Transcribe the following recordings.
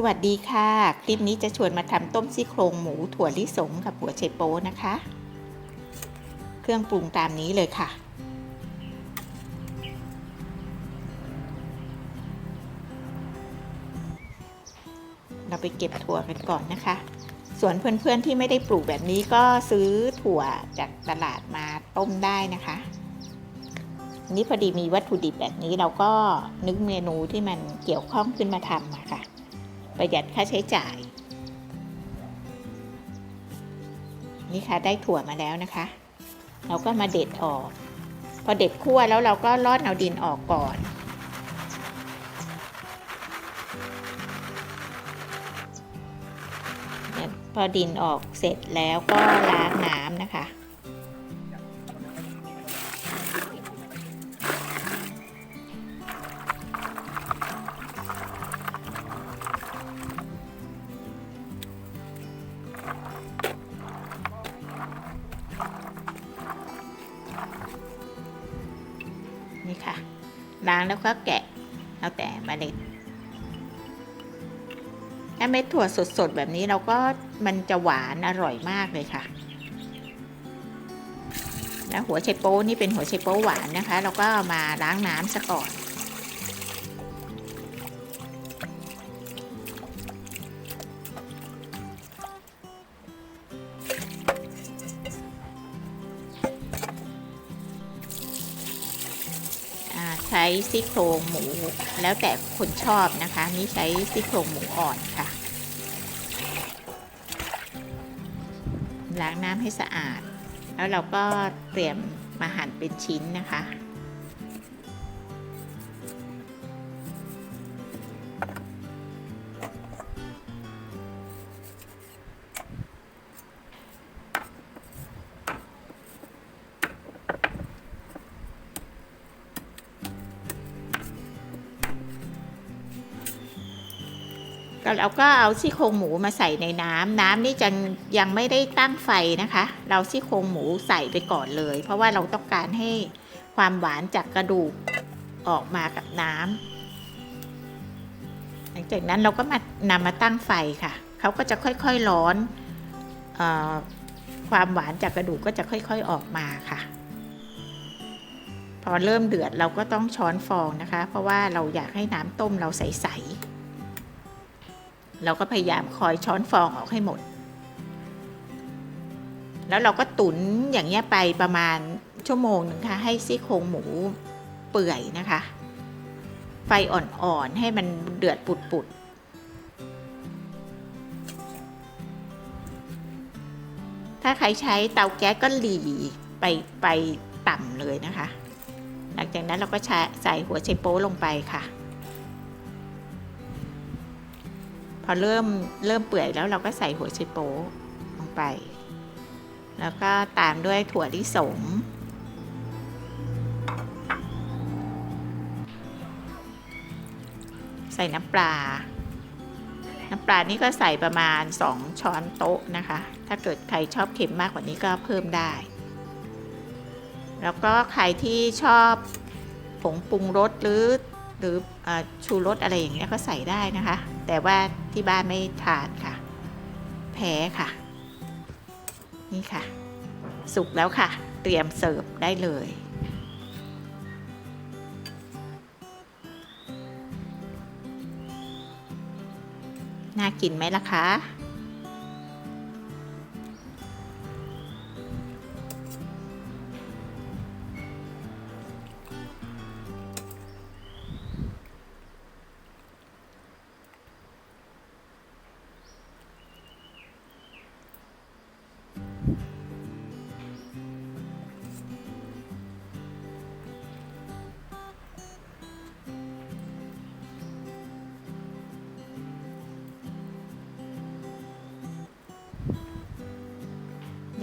สวัสดีค่ะ คลิปนี้จะชวนมาทำต้มซี่โครงหมูถั่วลิสงกับหัวไชโป๊นะคะ เครื่องปรุงตามนี้เลยค่ะ เราไปเก็บถั่วกันก่อนนะคะ ส่วนเพื่อนๆที่ไม่ได้ปลูกแบบนี้ก็ซื้อถั่วจากตลาดมาต้มได้นะคะนี่พอดีมีวัตถุดิบแบบนี้เราก็นึกเมนูที่มันเกี่ยวข้องขึ้นมาทำค่ะ ประหยัดค่าใช้จ่าย นี่ค่ะได้ถั่วมาแล้วนะคะ เราก็มาเด็ดออก พอเด็ดคั่วแล้วเราก็ร่อนเอาดินออกก่อนพอดินออกเสร็จแล้วก็ล้างน้ำนะคะ ล้างแล้วก็แกะ เอาแต่เมล็ดถ้าเม็ดถั่วสดๆแบบนี้เราก็มันจะหวานอร่อยมากเลยค่ะ แล้วหัวไชโป้นี่เป็นหัวไชโป้หวานนะคะ เราก็เอามาล้างน้ำซะก่อน ใช้ซี่โครงหมู แล้วแต่คนชอบนะคะนี่ใช้ซี่โครงหมูอ่อนค่ะ ล้างน้ำให้สะอาด แล้วเราก็เตรียมมาหั่นเป็นชิ้นนะคะ เราก็เอาซี่โครงหมูมาใส่ในน้ำน้ำนี่จะยังไม่ได้ตั้งไฟนะคะ เราซี่โครงหมูใส่ไปก่อนเลย เพราะว่าเราต้องการให้ความหวานจากกระดูกออกมากับน้ำหลังจากนั้นเราก็มานำมาตั้งไฟค่ะเขาก็จะค่อยๆร้อนอความหวานจากกระดูกก็จะค่อยๆออกมาค่ะ พอเริ่มเดือดเราก็ต้องช้อนฟองนะคะ เพราะว่าเราอยากให้น้ำต้มเราใสๆ เราก็พยายามคอยช้อนฟองออกให้หมด แล้วเราก็ตุ๋นอย่างเงี้ยไปประมาณชั่วโมงหนึ่งค่ะ ให้ซี่โครงหมูเปื่อยนะคะ ไฟอ่อนๆให้มันเดือดปุดๆถ้าใครใช้เตาแก๊สก็หลีไปไปต่ำเลยนะคะ หลังจากนั้นเราก็ใส่หัวไชโป๊ลงไปค่ะ อเริ่มเริ่มเปื่อยแล้วเราก็ใส่หัวไชโป๊ลงไป แล้วก็ตามด้วยถั่วลิสงใส่น้ำปลา น้ำปลานี่ก็ใส่ประมาณ 2 ช้อนโต๊ะนะคะ ถ้าเกิดใครชอบเค็มมากกว่านี้ก็เพิ่มได้ แล้วก็ใครที่ชอบผงปรุงรสหรือหรืออชูรสอะไรอย่างเงี้ยก็ใส่ได้นะคะ แต่ว่า ที่บ้านไม่ทานค่ะ แพ้ค่ะ นี่ค่ะ สุกแล้วค่ะ เตรียมเสิร์ฟได้เลย น่ากินไหมล่ะคะ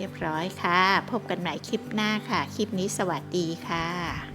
รียบร้อยค่ะ พบกันใหม่คลิปหน้าค่ะ คลิปนี้สวัสดีค่ะ